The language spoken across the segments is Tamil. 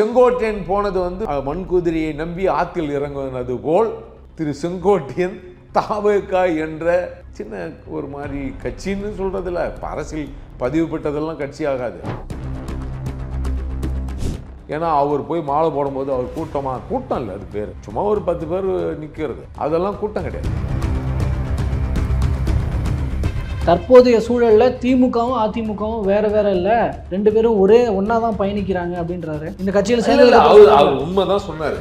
செங்கோட்டையன் போனது வந்து மண்குதிரையை நம்பி ஆற்றில் இறங்குவது போல் திரு செங்கோட்டையன் தாவேக்கா என்ற சின்ன ஒரு மாதிரி கட்சின்னு சொல்கிறதில்ல இப்போ அரசியல் பதிவுபட்டதெல்லாம் கட்சி ஆகாது. ஏன்னா அவர் போய் மாலை போடும்போது அவர் கூட்டமாக கூட்டம் இல்லை அது பேர். சும்மா ஒரு பத்து பேர் நிற்கிறது அதெல்லாம் கூட்டம் கிடையாது. தற்போதைய சூழல்ல திமுகவும் அதிமுகவும் வேற வேற இல்ல. ரெண்டு பேரும் ஒரே ஒண்ணா தான் பயணிக்கிறாங்க அப்படின்றாரு. இந்த கட்சியில் சேர்ந்து உண்மைதான் சொன்னாரு.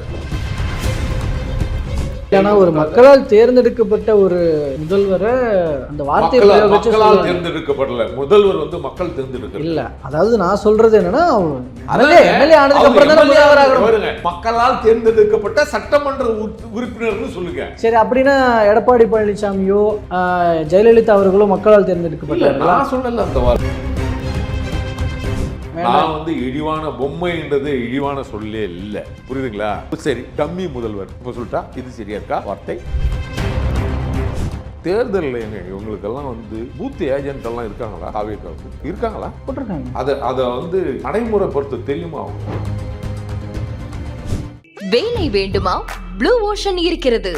ஏன்னா ஒரு மக்களால் தேர்ந்தெடுக்கப்பட்ட ஒரு முதல்வரை அந்த மக்களால் சொல்றாங்க. தேர்ந்தெடுக்கப்படல. முதல்வர் வந்து மக்கள் தேர்ந்தெடுக்கல. இல்ல அதாவது நான் சொல்றது என்னன்னா எம்எல்ஏ ஆனதுக்கு அப்புறம் தான் முதல்வர். மக்களால் தேர்ந்தெடுக்கப்பட்ட சட்டமன்ற உறுப்பி- உறுப்பினர்னு சொல்லுங்க. சரி அப்படின்னா எடப்பாடி பழனிசாமியோ ஜெயலலிதா அவர்களோ மக்களால் இல்ல தேர்ந்தெடுக்கப்பட்டார்களா நான் சொல்லல அந்த வார்த்தை. நான் வந்து இழிவான பொம்மைன்றது இழிவான சொல்லே இல்ல. புரியுதுங்களா? சரி டம்மி முதல்வர். இப்ப சொல்லிட்டா இது சரியா இருக்கா வார்த்தை. தேர்தலில் எங்க இவங்களுக்கெல்லாம் வந்து பூத் ஏஜென்ட் எல்லாம் இருக்காங்களா காவியக்காவுக்கு இருக்காங்களா? போட்டிருக்காங்க. அதை அதை வந்து நடைமுறைப்படுத்த தெரியுமா அவங்க. வேலை வேண்டுமா? ப்ளூ ஓஷன் இருக்கிறது.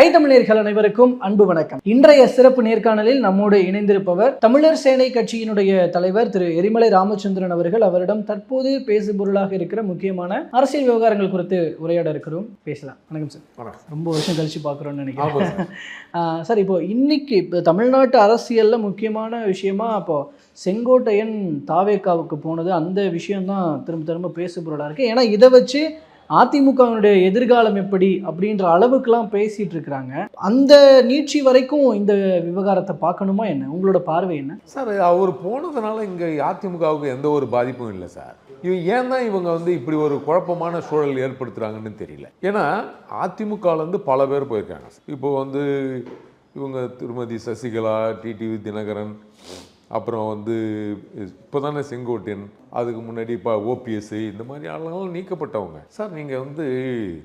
ஐ தமிழர்கள் அனைவருக்கும் அன்பு வணக்கம். இன்றைய சிறப்பு நேர்காணலில் நம்மோடு இணைந்திருப்பவர் தமிழர் சேனை கட்சியினுடைய தலைவர் திரு எரிமலை ராமச்சந்திரன் அவர்கள். அவரிடம் தற்போது பேசுபொருளாக இருக்கிற முக்கியமான அரசியல் விவகாரங்கள் குறித்து உரையாட இருக்கிறோம். பேசலாம். வணக்கம் சார். ரொம்ப வருஷம் கழிச்சு பார்க்குறோம்னு நினைக்கிறேன். சார். இப்போ இன்னைக்கு இப்போ தமிழ்நாட்டு அரசியல்ல முக்கியமான விஷயமா இப்போ செங்கோட்டையன் தாவேக்காவுக்கு போனது அந்த விஷயம்தான் திரும்ப திரும்ப பேசுபொருளாக இருக்கு. ஏன்னா இதை வச்சு அதிமுகவினுடைய எதிர்காலம் எப்படி அப்படின்ற அளவுக்குலாம் பேசிட்டு இருக்கிறாங்க. அந்த நீட்சி வரைக்கும் இந்த விவகாரத்தை பார்க்கணுமா என்ன? உங்களோட பார்வை என்ன? சார் அவர் போனதுனால இங்கே அதிமுகவுக்கு எந்த ஒரு பாதிப்பும் இல்லை சார். இவங்க ஏன் தான் இவங்க வந்து இப்படி ஒரு குழப்பமான சூழல் ஏற்படுத்துகிறாங்கன்னு தெரியல. ஏன்னா அதிமுகலேருந்து பல பேர் போயிருக்காங்க இப்போ வந்து இவங்க திருமதி சசிகலா டிடிவி தினகரன் அப்புறம் வந்து இப்போ தானே செங்கோட்டையன் அதுக்கு முன்னாடி இப்போ ஓபிஎஸ் இந்த மாதிரி ஆளுங்களாம் நீக்கப்பட்டவங்க. சார் நீங்கள் வந்து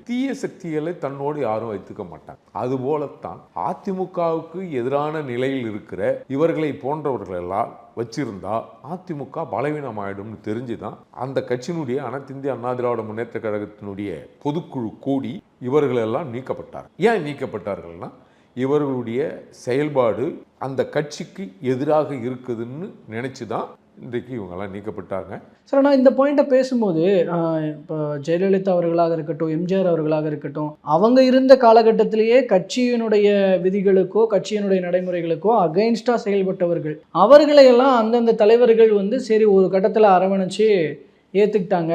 தீய சக்திகளை தன்னோடு யாரும் வைத்துக்க மாட்டாங்க. அதுபோலத்தான் அதிமுகவுக்கு எதிரான நிலையில் இருக்கிற இவர்களை போன்றவர்களெல்லாம் வச்சிருந்தா அதிமுக பலவீனமாயிடும்னு தெரிஞ்சுதான் அந்த கட்சியினுடைய அனைத்திந்திய அண்ணா திராவிட முன்னேற்ற கழகத்தினுடைய பொதுக்குழு கூடி இவர்களெல்லாம் நீக்கப்பட்டார் ஏன் நீக்கப்பட்டார்கள்னா இவர்களுடைய செயல்பாடு அந்த கட்சிக்கு எதிராக இருக்குதுன்னு நினச்சி தான் இன்றைக்கு இவங்கெல்லாம் நீக்கப்பட்டாங்க. சார் நான் இந்த பாயிண்ட்டை பேசும்போது இப்போ ஜெயலலிதா அவர்களாக இருக்கட்டும் எம்ஜிஆர் அவர்களாக இருக்கட்டும் அவங்க இருந்த காலகட்டத்திலேயே கட்சியினுடைய விதிகளுக்கோ கட்சியினுடைய நடைமுறைகளுக்கோ அகைன்ஸ்டாக செயல்பட்டவர்கள். அவர்களையெல்லாம் அந்தந்த தலைவர்கள் வந்து சரி ஒரு கட்டத்தில் அரவணைச்சு ஏற்றுக்கிட்டாங்க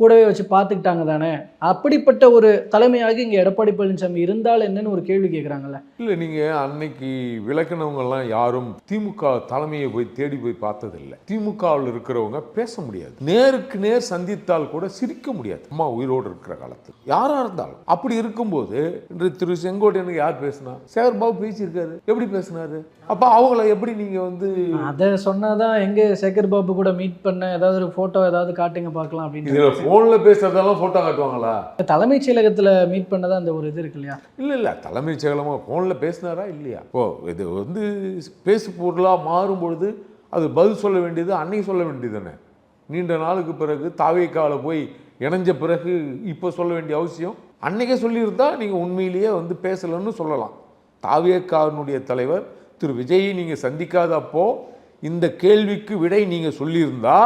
கூடவே வச்சு பார்த்துக்கிட்டாங்க தானே? அப்படிப்பட்ட ஒரு தலைமையாக இங்கே எடப்பாடி பழனிசாமி இருந்தால் என்னன்னு ஒரு கேள்வி கேட்குறாங்கல்ல இல்லை நீங்கள் அன்னைக்கு விளக்குனவங்கெல்லாம் யாரும் திமுக தலைமையை போய் தேடி போய் பார்த்ததில்லை. திமுகவில் இருக்கிறவங்க பேச முடியாது. நேருக்கு நேர் சந்தித்தால் கூட சிரிக்க முடியாது. அம்மா உயிரோடு இருக்கிற காலத்தில் யாராக இருந்தாலும். அப்படி இருக்கும்போது இன்று திரு செங்கோட்டையனுக்கு யார் பேசினா? சேகர் பாபு பேசியிருக்காரு. எப்படி பேசினாரு? அப்போ அவங்கள எப்படி நீங்கள் வந்து அதை சொன்னாதான் எங்கே சேகர் பாபு கூட மீட் பண்ண ஏதாவது ஒரு ஃபோட்டோ ஏதாவது காட்டுங்க பார்க்கலாம் அப்படின்னு ஃபோனில் பேசுறதெல்லாம் ஃபோட்டோ காட்டுவாங்களா? தலைமைச் செயலகத்தில் மீட் பண்ணதான் அந்த ஒரு இது இருக்கு இல்லையா? இல்லை இல்லை. தலைமைச் செயலமாக ஃபோனில் பேசினாரா இல்லையா? ஓ இது வந்து பேசு பொருளாக மாறும் பொழுது அது பதில் சொல்ல வேண்டியது அன்னைக்கு சொல்ல வேண்டியது தானே நீண்ட நாளுக்கு பிறகு தாவேக்காவில் போய் இணைஞ்ச பிறகு இப்போ சொல்ல வேண்டிய அவசியம். அன்னைக்கே சொல்லியிருந்தா நீங்கள் உண்மையிலேயே வந்து பேசலைன்னு சொல்லலாம். தாவேக்காவினுடைய தலைவர் திரு விஜயை நீங்கள் சந்திக்காத அப்போ இந்த கேள்விக்கு விடை நீங்கள் சொல்லியிருந்தா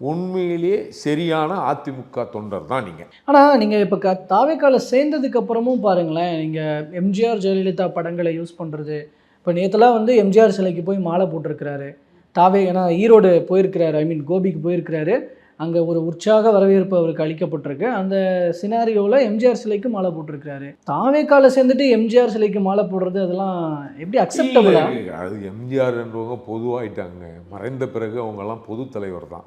உண்மையிலேயே சரியான அதிமுக தொண்டர் தான் நீங்கள் ஆனால் நீங்கள் இப்போ க தாவேக்கால சேர்ந்ததுக்கு அப்புறமும் பாருங்களேன் நீங்கள் எம்ஜிஆர் ஜெயலலிதா படங்களை யூஸ் பண்ணுறது இப்போ நேற்றுலாம் வந்து எம்ஜிஆர் சிலைக்கு போய் மாலை போட்டிருக்கிறாரு. தாவே ஏன்னா ஈரோடு போயிருக்கிறாரு ஐ மீன் கோபிக்கு போயிருக்கிறாரு. அங்கே ஒரு உற்சாக வரவேற்பு அவருக்கு அளிக்கப்பட்டிருக்கு. அந்த சினாரியோவில் எம்ஜிஆர் சிலைக்கு மாலை போட்டிருக்கிறாரு. தாவேக்கால சேர்ந்துட்டு எம்ஜிஆர் சிலைக்கு மாலை போடுறது அதெல்லாம் எப்படி அக்செப்டபுளா அது எம்ஜிஆர் என்றவங்க பொதுவாயிட்டாங்க. மறைந்த பிறகு அவங்கெல்லாம் பொது தலைவர் தான்.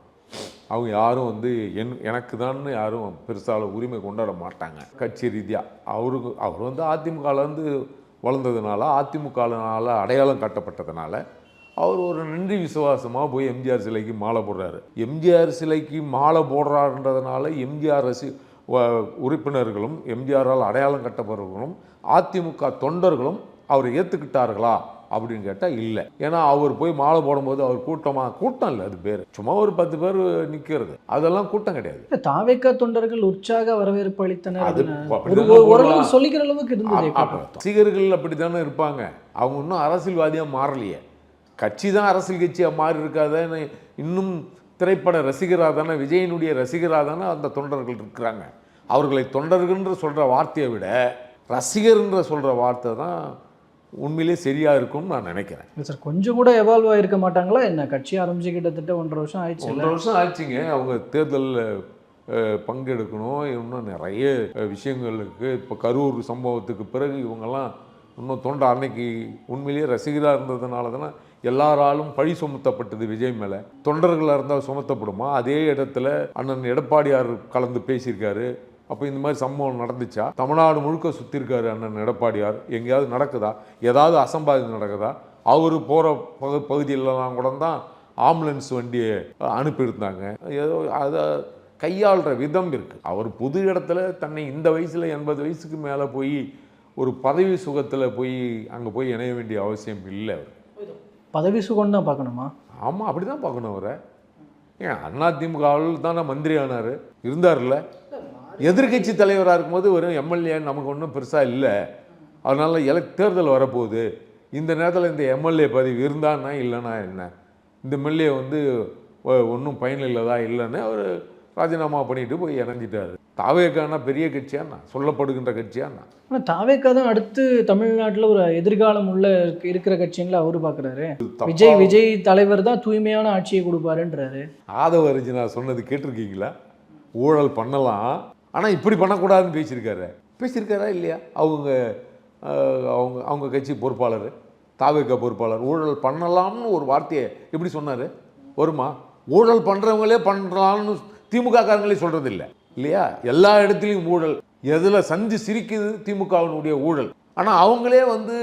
அவங்க யாரும் வந்து என் எனக்கு தான் யாரும் பெருசாக உரிமை கொண்டாட மாட்டாங்க. கட்சி ரீதியாக அவருக்கு அவர் வந்து அதிமுகலேருந்து வளர்ந்ததுனால அதிமுகனால அடையாளம் காட்டப்பட்டதுனால அவர் ஒரு நன்றி விசுவாசமாக போய் எம்ஜிஆர் சிலைக்கு மாலை போடுறாரு. எம்ஜிஆர் சிலைக்கு மாலை போடுறாருன்றதுனால எம்ஜிஆர் ரசி வ- உறுப்பினர்களும் எம்ஜிஆரால் அடையாளம் கட்டப்படுறவர்களும் அதிமுக தொண்டர்களும் அவரை ஏற்றுக்கிட்டார்களா அப்படின்னு கேட்டால் இல்லை. ஏன்னா அவர் போய் மாலை போடும்போது அவர் கூட்டமாக கூட்டம் இல்லை அது பேர். சும்மா ஒரு பத்து பேர் நிற்கிறது அதெல்லாம் கூட்டம் கிடையாது. தாவேக்கா தொண்டர்கள் உற்சாக வரவேற்பு அளித்தனர். சொல்லிக்கிற அளவுக்கு இருந்தது ரசிகர்கள் அப்படி தானே இருப்பாங்க. அவங்க இன்னும் அரசியல்வாதியாக மாறலையே. கட்சி தான் அரசியல் கட்சியாக மாறி இருக்காதேன்னு இன்னும் திரைப்பட ரசிகராக தானே விஜயனுடைய ரசிகராக தானே அந்த தொண்டர்கள் இருக்கிறாங்க. அவர்களை தொண்டர்கள்ன்ற சொல்கிற வார்த்தையை விட ரசிகர்ன்ற சொல்கிற வார்த்தை தான் உண்மையிலே சரியாக இருக்கும்னு நான் நினைக்கிறேன். இல்ல சார் கொஞ்சம் கூட எவால்வ் ஆயிருக்க மாட்டாங்களா? என்ன கட்சி ஆரம்பிச்சு கிட்டத்தட்ட ஒன்றரை வருஷம் ஆயிடுச்சு ஒன்றரை வருஷம் ஆச்சுங்க அவங்க தேர்தலில் பங்கெடுக்கணும். இன்னும் நிறைய விஷயங்களுக்கு இப்போ கரூர் சம்பவத்துக்கு பிறகு இவங்கெல்லாம் இன்னும் தொண்டை அன்னைக்கு உண்மையிலேயே ரசிகராக இருந்ததுனால தானே எல்லாராலும் பழி சுமத்தப்பட்டது விஜய் மேலே. தொண்டர்களாக இருந்தால் சுமத்தப்படுமா? அதே இடத்துல அண்ணன் எடப்பாடியார் கலந்து பேசியிருக்காரு. அப்போ இந்த மாதிரி சம்பவம் நடந்துச்சா? தமிழ்நாடு முழுக்க சுற்றிருக்காரு அண்ணன் எடப்பாடியார். எங்கேயாவது நடக்குதா? ஏதாவது அசம்பாவிதம் நடக்குதா? அவர் போகிற பகு பகுதியிலலாம் கூட தான் ஆம்புலன்ஸ் வண்டியை அனுப்பியிருந்தாங்க. ஏதோ அதை கையாளுற விதம் இருக்குது அவர் புது இடத்துல தன்னை இந்த வயசில் எண்பது வயசுக்கு மேலே போய் ஒரு பதவி சுகத்தில் போய் அங்கே போய் இணைய வேண்டிய அவசியம் இல்லை அவர். பதவி சுகம் தான் பார்க்கணுமா? ஆமாம் அப்படி தான் பார்க்கணும் அவரை. ஏன் அதிமுகவில் தானே மந்திரி ஆனார். இருந்தார்ல எதிர்க்கட்சி தலைவராக இருக்கும்போது வெறும் எம்எல்ஏ நமக்கு ஒன்றும் பெருசாக இல்லை. அதனால எலக் தேர்தல் வரப்போகுது. இந்த நேரத்தில் இந்த எம்எல்ஏ பதவி இருந்தான்னா இல்லைன்னா என்ன? இந்த எம்எல்ஏ வந்து ஒன்றும் பயன் இல்லதா இல்லைன்னு அவர் ராஜினாமா பண்ணிட்டு போய் இறங்கிட்டாரு தாவேக்கானா பெரிய கட்சியாண்ணா சொல்லப்படுகின்ற கட்சியாண்ணா ஆனால் தாவேக்கா தான் அடுத்து தமிழ்நாட்டில் ஒரு எதிர்காலம் உள்ள இருக்க- இருக்கிற கட்சின்ல அவரு பார்க்குறாரு விஜய் விஜய் தலைவர் தான் தூய்மையான ஆட்சியை கொடுப்பாருன்றாரு. ஆதவ அர்ஜுனா சொன்னது கேட்டிருக்கீங்களா? ஊழல் பண்ணலாம். ஆனால் இப்படி பண்ணக்கூடாதுன்னு பேசியிருக்காரு. பேசியிருக்காரா இல்லையா? அவங்க அவங்க அவங்க கட்சி பொறுப்பாளர் தாவேக்க பொறுப்பாளர். ஊழல் பண்ணலாம்னு ஒரு வார்த்தையை எப்படி சொன்னார்? வருமா? ஊழல் பண்ணுறவங்களே பண்ணலாம்னு திமுக காரங்களே சொல்கிறது இல்லை இல்லையா? எல்லா இடத்துலையும் ஊழல். எதில் சந்தி சிரிக்குது திமுகவினுடைய ஊழல். ஆனால் அவங்களே வந்து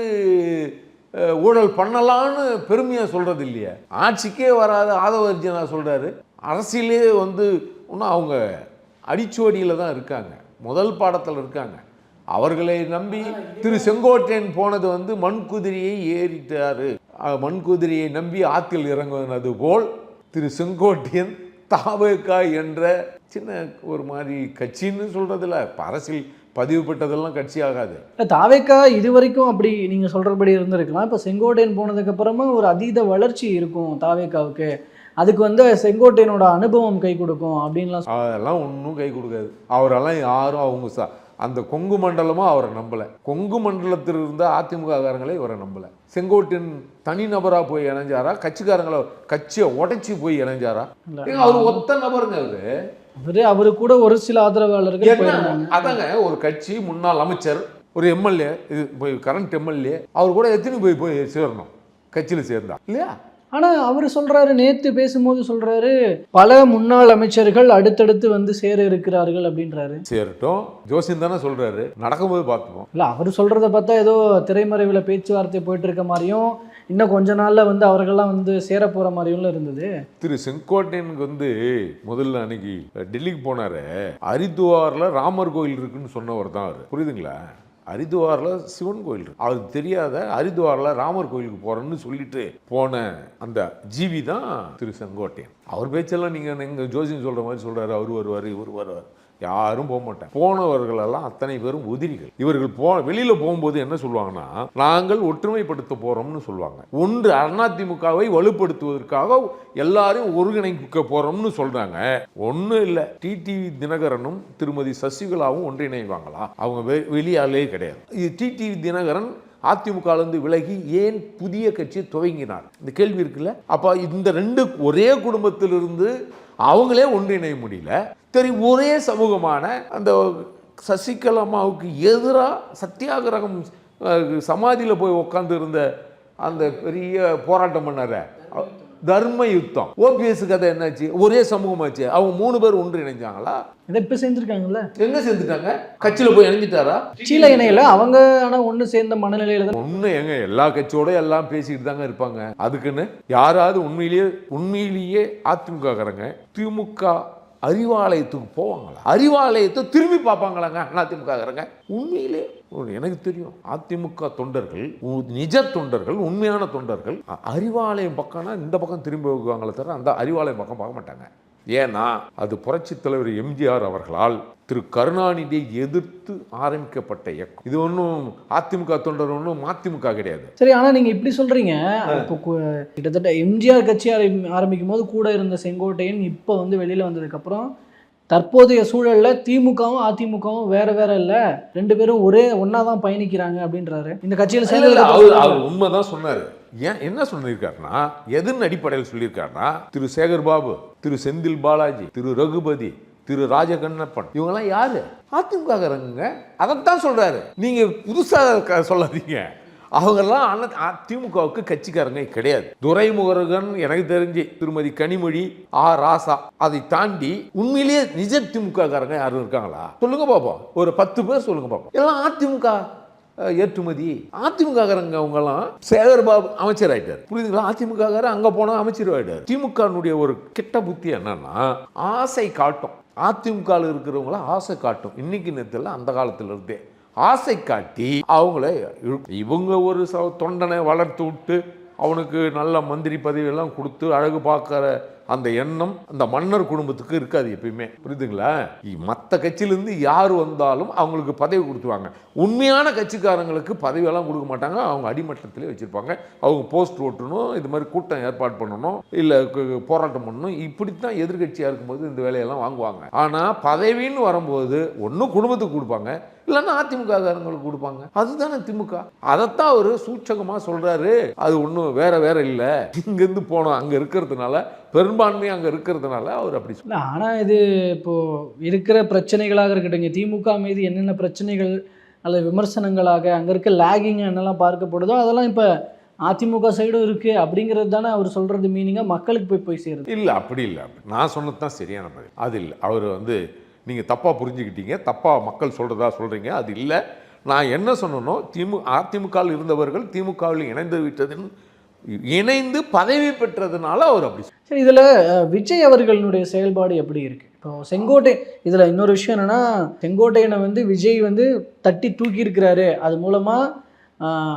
ஊழல் பண்ணலான்னு பெருமையாக சொல்கிறது இல்லையா ஆட்சிக்கே வராத ஆதவர்ஜனா சொல்கிறாரு அரசியலே வந்து இன்னும் அவங்க அடிச்சுவடியில் தான் இருக்காங்க. முதல் பாடத்தில் இருக்காங்க. அவர்களை நம்பி திரு செங்கோட்டையன் போனது வந்து மண்குதிரையை ஏறிட்டார். மண் குதிரையை நம்பி ஆற்றில் இறங்குனது போல் திரு செங்கோட்டையன் தாவேக்கா என்ற சின்ன ஒரு மாதிரி கட்சின்னு சொல்கிறதில்ல அரசியல் பதிவு கட்சி ஆகாது. இல்லை தாவேக்கா இது வரைக்கும் அப்படி நீங்கள் சொல்கிறபடி இருந்திருக்கலாம். இப்போ செங்கோட்டையன் போனதுக்கப்புறமா ஒரு அதீத வளர்ச்சி இருக்கும் தாவேக்காவுக்கு. அதுக்கு வந்து செங்கோட்டையனோட அனுபவம் கை கொடுக்கும் அப்படின்லாம் அதெல்லாம் ஒன்றும் கை கொடுக்காது. அவரெல்லாம் யாரும் அவங்க ச அந்த கொங்கு மண்டலமும் அவரை நம்பலை. கொங்கு மண்டலத்தில் இருந்த அதிமுக காரங்களே இவரை நம்பலை. செங்கோட்டையன் தனிநபராக போய் இணைஞ்சாரா? கட்சிக்காரங்களை கட்சியை உடைச்சி போய் இணைஞ்சாரா? அவர் ஒத்த நபருங்க அவரு. அவரு அவரு கூட ஒரு சில ஆதரவாளர்கள் அதாங்க ஒரு கட்சி முன்னாள் அமைச்சர் ஒரு எம்எல்ஏ இது போய் கரண்ட் எம்எல்ஏ அவர் கூட எத்தனை போய் போய் சேரணும்? கட்சியில் சேர்ந்தா. இல்லையா? ஆனா அவர் சொல்றாரு நேத்து பேசும்போது சொல்றாரு பல முன்னாள் அமைச்சர்கள் அடுத்தடுத்து வந்து சேர இருக்கிறார்கள் அப்படின்றாரு. சேரட்டும். ஜோசியம் தானே சொல்றாரு. நடக்கும்போது பார்த்துப்போம். இல்ல அவர் சொல்றத பார்த்தா ஏதோ திரைமறைவுல பேச்சுவார்த்தை போயிட்டு இருக்க மாதிரியும் இன்னும் கொஞ்ச நாள்ல வந்து அவர்கள்லாம் வந்து சேர போற மாதிரியும் இருந்தது. திரு செங்கோட்டையனுக்கு வந்து முதல்ல அன்னைக்கு டெல்லிக்கு போனாரு. ஹரித்துவாரில் ராமர் கோயில் இருக்குன்னு சொன்னவர் தான் அவர். புரியுதுங்களா? ஹரித்துவாரில் சிவன் கோயில் இருக்கு. அவருக்கு தெரியாத ஹரித்துவாரில் ராமர் கோயிலுக்கு போகிறேன்னு சொல்லிட்டு போன அந்த ஜீவி தான் திரு செங்கோட்டையன். அவர் பேச்செல்லாம் நீங்கள் எங்கள் ஜோசியம் சொல்கிற மாதிரி சொல்கிறாரு அவர் வருவார் இவர் வருவார். யாரும் போக மாட்டேன். போனவர்கள் எல்லாம் அத்தனை பேரும் உதிரிகள். இவர்கள் போ வெளியில் போகும்போது என்ன சொல்லுவாங்கன்னா நாங்கள் ஒற்றுமைப்படுத்த போகிறோம்னு சொல்லுவாங்க. ஒன்று அதிமுகவை வலுப்படுத்துவதற்காக எல்லாரையும் ஒருங்கிணைக்க போகிறோம்னு சொல்கிறாங்க ஒன்றும் இல்லை. டிடிவி தினகரனும் திருமதி சசிகலாவும் ஒன்றிணைவாங்களா? அவங்க வெ வெளியாலே கிடையாது. இது டிடிவி தினகரன் அதிமுகலேருந்து விலகி ஏன் புதிய கட்சியை துவங்கினார்? இந்த கேள்வி இருக்குல்ல? அப்போ இந்த ரெண்டு ஒரே குடும்பத்திலிருந்து அவங்களே ஒன்றிணைய முடியல. சரி ஒரே சமூகமான அந்த சசிகலாமாவுக்கு எதிராக சத்தியாகிரகம் சமாதியில் போய் உட்காந்து இருந்த அந்த பெரிய போராட்டம் பண்ணார. தர்ம யுத்தம் ஓபிஎஸ் கதை என்னாச்சு? ஒரே சமூகமாச்சு. அவங்க மூணு பேர் ஒன்று இணைஞ்சாங்களா? இதை இப்போ சேர்ந்துருக்காங்கல்ல? எங்க சேர்ந்துட்டாங்க? கட்சியில போய் இணைஞ்சிட்டாரா? கட்சியில் இணையில. அவங்க ஆனா ஒண்ணு சேர்ந்த மனநிலையில தான் ஒண்ணு எங்க எல்லா கட்சியோட எல்லாம் பேசிக்கிட்டு தாங்க இருப்பாங்க. அதுக்குன்னு யாராவது உண்மையிலேயே உண்மையிலேயே அதிமுககாரங்க திமுக அறிவாலயத்துக்கு போவாங்களா? அறிவாலயத்தை திரும்பி பார்ப்பாங்களாங்க அதிமுககாரங்க? உண்மையிலே எனக்கு தெரியும் அதிமுக தொண்டர்கள் உ- நிஜ தொண்டர்கள் உண்மையான தொண்டர்கள் அறிவாலயம் பக்கம்னா இந்த பக்கம் திரும்பி வைக்குவாங்களே தவிர அந்த அறிவாலயம் பக்கம் பார்க்க மாட்டாங்க. ஏன்னா அது புரட்சி தலைவர் எம்ஜிஆர் அவர்களால் திரு கருணாநிதியை எதிர்த்து ஆரம்பிக்கப்பட்ட இயக்கம். இது ஒன்றும் அதிமுக தொண்டர் ஒன்றும் மதிமுக கிடையாது. சரி ஆனா நீங்க இப்படி சொல்றீங்க. இப்போ கிட்டத்தட்ட எம்ஜிஆர் கட்சி ஆரம்பி- ஆரம்பிக்கும் போது கூட இருந்த செங்கோட்டையன் இப்போ வந்து வெளியில வந்ததுக்கு அப்புறம் தற்போதைய சூழல்ல திமுகவும் அதிமுகவும் வேற வேற இல்ல. ரெண்டு பேரும் ஒரே ஒண்ணா தான் பயணிக்கிறாங்க அப்படின்றாரு. இந்த கட்சியில சேர்ந்து அவர் உண்மைதான் சொன்னாரு. ஏன் என்ன சொல்லியிருக்காருன்னா எதன் அடிப்படையில் சொல்லியிருக்காருன்னா திரு சேகர் பாபு திரு செந்தில் பாலாஜி திரு ரகுபதி திரு ராஜகண்ணப்பன். இவங்கெல்லாம் யாரு? அதிமுககாரங்க அதைத்தான் சொல்றாரு. நீங்க புதுசாக சொல்லாதீங்க. அவங்கெல்லாம் அண்ண அதிமுகவுக்கு கட்சிக்காரங்க கிடையாது. துரைமுருகன் எனக்கு தெரிஞ்சு திருமதி கனிமொழி ஆ ராசா அதை தாண்டி உண்மையிலேயே நிஜ திமுகக்காரங்க யாரும் இருக்காங்களா? சொல்லுங்க பாப்போம். ஒரு பத்து பேர் சொல்லுங்க பாப்போம். எல்லாம் அதிமுக ஏற்றுமதி. அதிமுககாரங்க அவங்கெல்லாம் சேகர்பாபு அமைச்சர் ஆயிட்டார். புரியுதுங்களா? அதிமுககாரர் அங்க போனா அமைச்சர் ஆயிட்டார். திமுகனுடைய ஒரு கிட்ட புத்தி என்னன்னா ஆசை காட்டும். அதிமுகவில் இருக்கிறவங்கள ஆசை காட்டும். இன்னைக்கு நேரத்தில் அந்த காலத்தில் இருந்தே ஆசை காட்டி அவங்கள இவங்க ஒரு ச- தொண்டனை வளர்த்து விட்டு அவனுக்கு நல்ல மந்திரி பதவியெல்லாம் கொடுத்து அழகு பார்க்குற அந்த எண்ணம் அந்த மன்னர் குடும்பத்துக்கு இருக்காது எப்பயுமே. புரியுதுங்களா? மற்ற கட்சியிலேருந்து யார் வந்தாலும் அவங்களுக்கு பதவி கொடுத்துருவாங்க. உண்மையான கட்சிக்காரங்களுக்கு பதவியெல்லாம் கொடுக்க மாட்டாங்க. அவங்க அடிமட்டத்திலே வச்சுருப்பாங்க. அவங்க போஸ்ட் ஓட்டணும் இது மாதிரி கூட்டம் ஏற்பாடு பண்ணணும் இல்லை போராட்டம் பண்ணணும். இப்படித்தான் எதிர்கட்சியாக இருக்கும்போது இந்த வேலையெல்லாம் வாங்குவாங்க. ஆனால் பதவின்னு வரும்போது ஒன்றும் குடும்பத்துக்கு கொடுப்பாங்க இல்லைன்னா அதிமுககாரங்களுக்கு கொடுப்பாங்க. அதுதானே திமுக. அதைத்தான் அவர் சூட்சகமாக சொல்கிறாரு அது ஒன்றும் வேற வேற இல்லை. இங்கேருந்து போனோம் அங்கே இருக்கிறதுனால பெரும்பான்மை அங்கே இருக்கிறதுனால அவர் அப்படி இல்ல ஆனா இது இப்போ இருக்கிற பிரச்சனைகளாக இருக்கட்டும் இங்க திமுக மீது என்னென்ன பிரச்சனைகள் அல்லது விமர்சனங்களாக அங்க இருக்க லேகிங் என்னெல்லாம் பார்க்கப்படுதோ அதெல்லாம் இப்ப அதிமுக சைடும் இருக்கு அப்படிங்கிறது தானே அவர் சொல்றது மீனிங்கா மக்களுக்கு போய் போய் சேருது. இல்லை அப்படி இல்லை. நான் சொன்னது தான் சரியான பதில். அது இல்லை. அவர் வந்து நீங்கள் தப்பாக புரிஞ்சுக்கிட்டீங்க தப்பாக மக்கள் சொல்கிறதா சொல்கிறீங்க அது இல்லை. நான் என்ன சொன்னனோ திமு அதிமுகவில் இருந்தவர்கள் திமுகவில் இணைந்து விட்டதுன்னு இணைந்து பதவி பெற்றதுனால அவர் அப்படி சரி இதில் விஜய் அவர்களுடைய செயல்பாடு எப்படி இருக்கு? இப்போ செங்கோட்டை இதில் இன்னொரு விஷயம் என்னென்னா செங்கோட்டையனை வந்து விஜய் வந்து தட்டி தூக்கி இருக்கிறாரு அது மூலமாக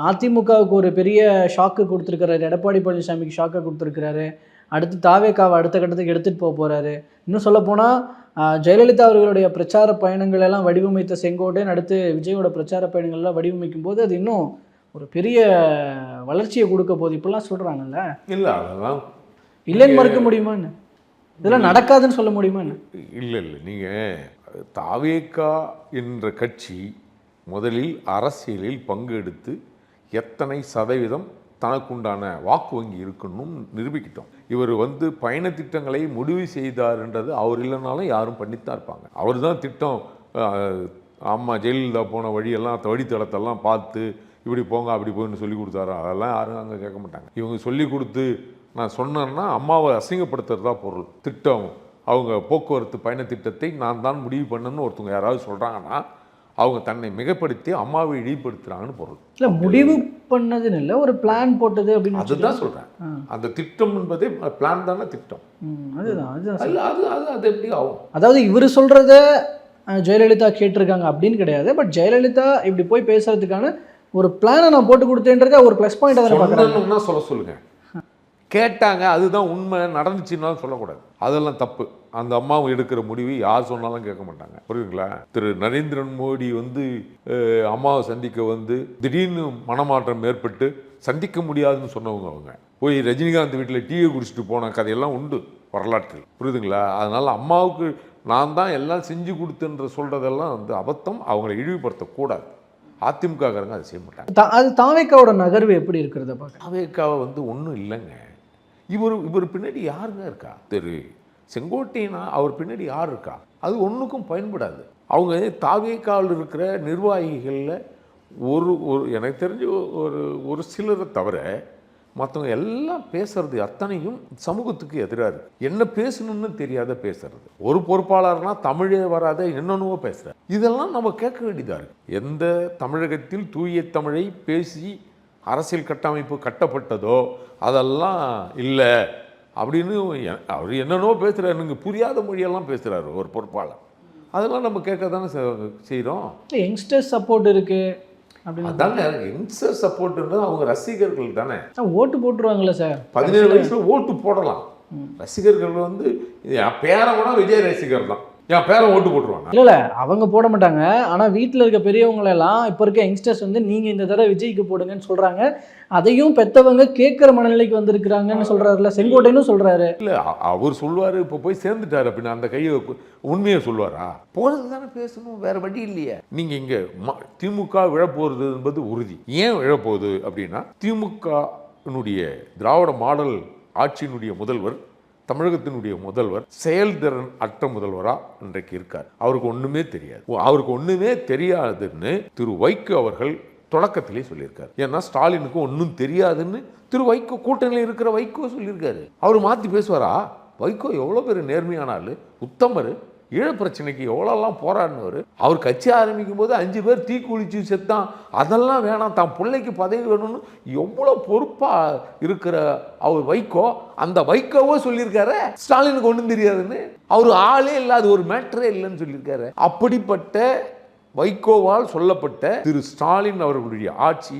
அதிமுகவுக்கு ஒரு பெரிய ஷாக்கு கொடுத்துருக்கிறாரு. எடப்பாடி பழனிசாமிக்கு ஷாக்கை கொடுத்துருக்கிறாரு. அடுத்து தாவேக்காவை அடுத்த கட்டத்துக்கு எடுத்துகிட்டு போக போகிறாரு இன்னும் சொல்லப்போனால் ஜெயலலிதா அவர்களுடைய பிரச்சார பயணங்கள் எல்லாம் வடிவமைத்த செங்கோட்டையன் அடுத்து விஜயோட பிரச்சார பயணங்கள்லாம் வடிவமைக்கும் போது அது இன்னும் ஒரு பெரிய வளர்ச்சியை கொடுக்க போகுது. இப்படிலாம் சொல்றாங்கல்ல. இல்லை அதெல்லாம் இல்லைன்னு மறுக்க முடியுமா என்ன? இதெல்லாம் நடக்காதுன்னு சொல்ல முடியுமா என்ன? இல்லை இல்லை நீங்கள் தாவேக்கா என்ற கட்சி முதலில் அரசியலில் பங்கெடுத்து எத்தனை சதவீதம் தனக்குண்டான வாக்கு வங்கி இருக்கணும் நிரூபிக்கிட்டோம். இவர் வந்து பயண திட்டங்களை முடிவு செய்தார்ன்றது அவர் இல்லைனாலும் யாரும் பண்ணித்தான் இருப்பாங்க. அவர் தான் திட்டம் அம்மா ஜெயலலிதா போன வழியெல்லாம் வழித்தடத்தெல்லாம் பார்த்து இப்படி போங்க அப்படி போயின்னு சொல்லி கொடுத்தாரு? அதெல்லாம் யாரும் அங்கே கேட்க மாட்டாங்க. இவங்க சொல்லி கொடுத்து நான் சொன்னேன்னா அம்மாவை அசிங்கப்படுத்துறதா பொருள் திட்டம். அவங்க போக்குவரத்து பயண திட்டத்தை நான் தான் முடிவு பண்ணேன்னு ஒருத்தவங்க யாராவது சொல்கிறாங்கன்னா அவங்க தன்னை மிகப்படுத்தி அம்மாவை இழிவுபடுத்துகிறாங்கன்னு பொருள். இல்ல முடிவு பண்ணதுன்னு இல்லை ஒரு பிளான் போட்டது அப்படின்னு அதுதான் சொல்கிறேன். அந்த திட்டம் என்பதே பிளான் தானே திட்டம். அதுதான் அதுதான் அது அது அது எப்படி ஆகும்? அதாவது இவர் சொல்றத அஹ், ஜெயலலிதா கேட்டிருக்காங்க அப்படின்னு கிடையாது பட் ஜெயலலிதா இப்படி போய் பேசுறதுக்கான ஒரு பிளானை நான் போட்டு கொடுத்தேன்றதே ஒரு ப்ளஸ் பாயிண்ட் அதை பார்க்குறாங்க சொல்ல சொல்லுங்க. கேட்டாங்க அதுதான் உண்மை நடந்துச்சுன்னாலும் சொல்லக்கூடாது. அதெல்லாம் தப்பு. அந்த அம்மாவும் எடுக்கிற முடிவு யார் சொன்னாலும் கேட்க மாட்டாங்க. புரியுதுங்களா? திரு நரேந்திரன் மோடி வந்து அம்மாவை சந்திக்க வந்து திடீர்னு மனமாற்றம் ஏற்பட்டு சந்திக்க முடியாதுன்னு சொன்னவங்க அவங்க. போய் ரஜினிகாந்த் வீட்டில் டீயை குடிச்சிட்டு போன கதையெல்லாம் உண்டு வரலாற்றில். புரியுதுங்களா? அதனால் அம்மாவுக்கு நான் தான் எல்லாம் செஞ்சு கொடுத்துன்ற சொல்கிறதெல்லாம் வந்து அபத்தம். அவங்களை இழிவுபடுத்தக்கூடாது. அதிமுககாரங்க அதை செய்ய மாட்டாங்க. தா- அது தாவேக்காவோட நகர்வு எப்படி இருக்கிறத பார்க்க தாவேக்காவை வந்து ஒன்றும் இல்லைங்க. இவர் இவர் பின்னாடி யாருங்க இருக்கா? திரு. செங்கோட்டையனா அவர் பின்னாடி யார் இருக்கா? அது ஒன்றுக்கும் பயன்படாது. அவங்க தாவேக்காவில் இருக்கிற நிர்வாகிகளில் ஒரு ஒரு எனக்கு தெரிஞ்ச ஒரு ஒரு சிலரை தவிர மற்றவங்க எல்லாம் பேசுறது அத்தனையும் சமூகத்துக்கு எதிராக இருக்கு. என்ன பேசணும்னு தெரியாத பேசுறது. ஒரு பொறுப்பாளர்னா தமிழே வராத என்னென்னவோ பேசுகிறார் இதெல்லாம் நம்ம கேட்க வேண்டியதாக இருக்கு. எந்த தமிழகத்தில் தூய தமிழை பேசி அரசியல் கட்டமைப்பு கட்டப்பட்டதோ அதெல்லாம் இல்லை அப்படின்னு அவர் என்னென்னவோ பேசுகிறாரு புரியாத மொழியெல்லாம் பேசுகிறாரு ஒரு பொறுப்பாளர். அதெல்லாம் நம்ம கேட்க தானே செய்கிறோம் யங்ஸ்டர்ஸ் சப்போர்ட் இருக்குது அதாங்க யங்ஸ்டர் சப்போர்ட்ன்றது அவங்க ரசிகர்கள் தானே. ஆ, ஓட்டு போட்டுருவாங்கல்ல சார். பதினேழு வயசுல ஓட்டு போடலாம். ரசிகர்கள் வந்து பேரன் கூட விஜய் ரசிகர் தான். என் பேரன் ஓட்டு போட்டுருவாங்க. இல்ல இல்ல அவங்க போட மாட்டாங்க. ஆனா வீட்ல இருக்க பெரியவங்க எல்லாம் இப்ப இருக்க யங்ஸ்டர்ஸ் வந்து நீங்க இந்த தடவை விஜய்க்கு போடுங்கன்னு சொல்றாங்க. அதையும் பெத்தவங்க கேட்கிற மனநிலைக்கு வந்திருக்கிறாங்கன்னு சொல்றாருல. செங்கோட்டைன்னு சொல்றாரு. இல்லை அவர் சொல்லுவார் இப்போ போய் சேர்ந்துட்டார் அப்படின்னா அந்த கையை உண்மையை சொல்லுவாரா போனது தானே பேசணும் வேற வழி இல்லையே. நீங்கள் இங்கே திமுக விழப்போகிறது என்பது உறுதி. ஏன் விழப்போகுது அப்படின்னா திமுகனுடைய திராவிட மாடல் ஆட்சியினுடைய முதல்வர் தமிழகத்தினுடைய முதல்வர் செயல்திறன் அற்ற முதல்வரா இன்றைக்கு இருக்கார். அவருக்கு ஒன்றுமே தெரியாது. அவருக்கு ஒன்றுமே தெரியாதுன்னு திரு வைகோ அவர்கள் தொடக்கத்திலே சொல்லியிருக்காரு. ஏன்னா ஸ்டாலினுக்கு ஒன்றும் தெரியாதுன்னு திரு வைகோ கூட்டணியில் இருக்கிற வைகோ சொல்லியிருக்காரு. அவர் மாற்றி பேசுவாரா? வைகோ எவ்வளோ பேர் நேர்மையான ஆளு உத்தமர் ஈழ பிரச்சனைக்கு எவ்வளோலாம் போராடினவர்? அவர் கட்சி ஆரம்பிக்கும் போது அஞ்சு பேர் தீக்குளிச்சு செத்தான். அதெல்லாம் வேணாம் தான் பிள்ளைக்கு பதவி வேணும்னு எவ்வளோ பொறுப்பாக இருக்கிற அவர் வைகோ அந்த வைகோவோ சொல்லியிருக்காரு. ஸ்டாலினுக்கு ஒன்றும் தெரியாதுன்னு. அவர் ஆளே இல்லாத ஒரு மேட்டரே இல்லைன்னு சொல்லியிருக்காரு. அப்படிப்பட்ட வைகோவால் சொல்லப்பட்ட திரு ஸ்டாலின் அவர்களுடைய ஆட்சி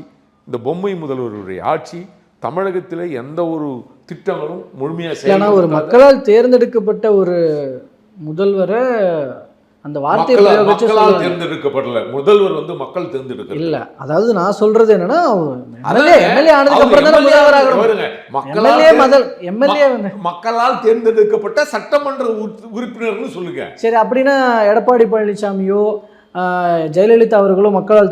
இந்த பொம்மை முதல்வருடைய ஆட்சி தமிழகத்தில் எந்த ஒரு திட்டங்களும் முழுமையாக ஒரு மக்களால் தேர்ந்தெடுக்கப்பட்ட ஒரு முதல்வரை அந்த வார்த்தையை மக்களால். தேர்ந்தெடுக்கப்படல. முதல்வர் வந்து மக்கள் தேர்ந்தெடுக்கல. இல்ல அதாவது நான் சொல்றது என்னன்னா எம்எல்ஏ ஆனதுக்கு அப்புறம் தானே முதல்வர் எம்எல்ஏ மக்களால் தேர்ந்தெடுக்கப்பட்ட சட்டமன்ற உறுப்பி- உறுப்பினர்னு சொல்லுங்க. சரி அப்படின்னா எடப்பாடி பழனிசாமியோ ஜெயலலிதா அவர்களும் மக்களால்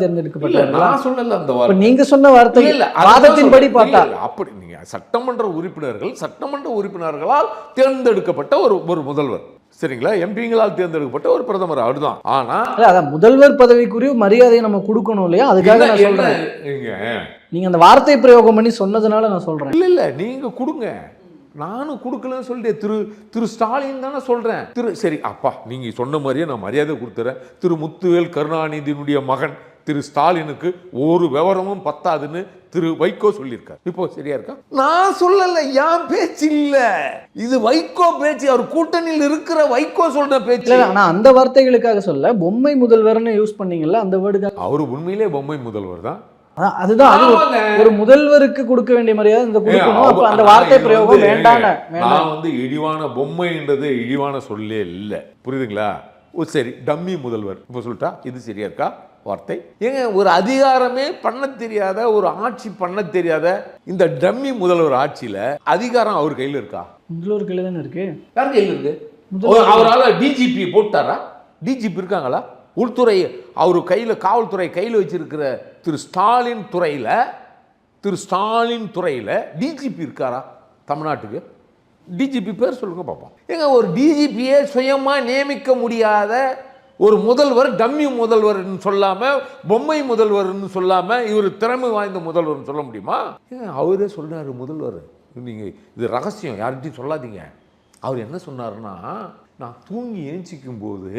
வார்த்தை. நீங்க சொன்ன வார்த்தை வாதத்தின்படி. பார்த்தா. அப்படி நீங்க சட்டமன்ற உறுப்பினர்கள் சட்டமன்ற உறுப்பினர்களால் தேர்ந்தெடுக்கப்பட்ட ஒரு ஒரு முதல்வர். சரிங்களா? எம்பிங்களால் தேர்ந்தெடுக்கப்பட்ட ஒரு பிரதமர் அவர்தான். ஆனா இல்ல அதான் முதல்வர் பதவிக்குரிய மரியாதையை நம்ம கொடுக்கணும் இல்லையா? அதுக்காக நான் சொல்றேன். நீங்க நீங்க அந்த வார்த்தை பிரயோகம் பண்ணி சொன்னதுனால நான் சொல்றேன். இல்ல இல்ல நீங்க கொடுங்க. நானும் கொடுக்கலன்னு சொல்லிட்டு திரு திரு ஸ்டாலின் தானே சொல்றேன். திரு சரி அப்பா நீங்க சொன்ன மாதிரியே நான் மரியாதை கொடுத்துறேன். திரு முத்துவேல் கருணாநிதியினுடைய மகன் திரு ஸ்டாலினுக்கு ஒரு விவரமும் பத்தாதுன்னு திரு வைகோ சொல்லியிருக்கார். இப்போ சரியா இருக்கா? நான் சொல்லல என் பேச்சு இல்ல. இது வைகோ பேச்சு அவர் கூட்டணியில் இருக்கிற வைகோ சொல்ற பேச்சு. இல்ல, ஆனா அந்த வார்த்தைகளுக்காக சொல்ல பொம்மை முதல்வர்னு யூஸ் பண்ணீங்கல்ல அந்த வேர்டுக்காக அவர் உண்மையிலே பொம்மை முதல்வர் தான். அதுதான் அது ஒரு- முதல்வருக்கு கொடுக்க வேண்டிய மரியாதை இந்த கொடுக்கணும். அந்த வார்த்தை பிரயோகம் வேண்டான நான் வந்து இழிவான பொம்மைன்றது இழிவான சொல்லே இல்லை. புரியுதுங்களா? ஓ சரி டம்மி முதல்வர். இப்போ சொல்லிட்டா இது சரியா இருக்கா? வார்த்தை. ஏங்க ஒரு அதிகாரமே பண்ண தெரியாத ஒரு ஆட்சி பண்ண தெரியாத இந்த டம்மி முதல்வர் ஆட்சியில அதிகாரம் அவர் கையில இருக்கா? முதல்வர் கையில தானே இருக்கு. யார் கையில் இருக்கு? அவர்- அவரால டிஜிபி போட்டாரா? டிஜிபி இருக்காங்களா? உள்துறை அவர் கையில் காவல்துறை கையில் வச்சிருக்கிற திரு ஸ்டாலின் துறையில் திரு ஸ்டாலின் துறையில் டிஜிபி இருக்காரா தமிழ்நாட்டுக்கு? டிஜிபி பேர் சொல்லுங்க பார்ப்போம் ஏங்க ஒரு டிஜிபியே சுயமாக நியமிக்க முடியாத ஒரு முதல்வர் டம்மி முதல்வர்னு சொல்லாமல் பொம்மை முதல்வர்னு சொல்லாமல் இவர் திறமை வாய்ந்த முதல்வர்னு சொல்ல முடியுமா? அவரே சொன்னார் முதல்வர். நீங்கள் இது ரகசியம் யார்கிட்டையும் சொல்லாதீங்க. அவர் என்ன சொன்னாருன்னா நான் தூங்கி எழுச்சிக்கும் போது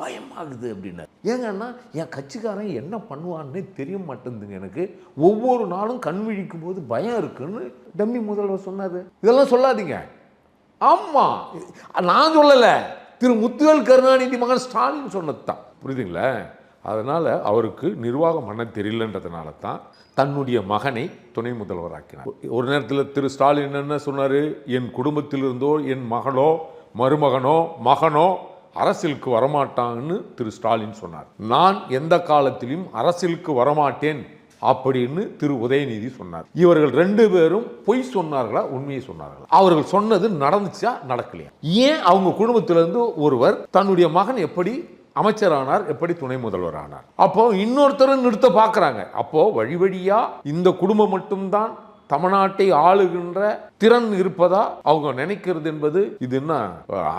பயமாகுது அப்படின்னார். ஏங்கன்னா என் கட்சிக்காரன் என்ன பண்ணுவான்னு தெரிய மாட்டேங்குதுங்க எனக்கு. ஒவ்வொரு நாளும் கண் விழிக்கும் போது பயம் இருக்குன்னு டம்மி முதல்வர் சொன்னார். இதெல்லாம் சொல்லாதீங்க. ஆமாம் நான் சொல்லலை. திரு முத்துவேல் கருணாநிதி மகன் ஸ்டாலின் சொன்னது தான் புரியுதுங்களா? அதனால் அவருக்கு நிர்வாகம் பண்ண தெரியலன்றதுனால தான் தன்னுடைய மகனை துணை முதல்வராக்கினார். ஒரு நேரத்தில் திரு ஸ்டாலின் என்ன சொன்னார்? என் குடும்பத்திலிருந்தோ என் மகளோ மருமகனோ மகனோ அரசியலுக்கு வரமாட்டான்னு திரு ஸ்டாலின் சொன்னார். நான் எந்த காலத்திலும் அரசியலுக்கு வரமாட்டேன். அப்படின்னு திரு உதயநிதி சொன்னார். இவர்கள் ரெண்டு பேரும் பொய் சொன்னார்களா உண்மையை சொன்னார்களா? அவர்கள் சொன்னது நடந்துச்சா நடக்கலையா? ஏன் அவங்க குடும்பத்திலிருந்து ஒருவர் தன்னுடைய மகன் எப்படி அமைச்சரானார் எப்படி துணை முதல்வர் ஆனார் அப்போ இன்னொருத்தரும் நிறுத்த பார்க்குறாங்க. அப்போ வழி வழியா இந்த குடும்பம் மட்டும்தான் தமிழ்நாட்டை ஆளுகின்ற திறன் இருப்பதா அவங்க நினைக்கிறது என்பது இது என்ன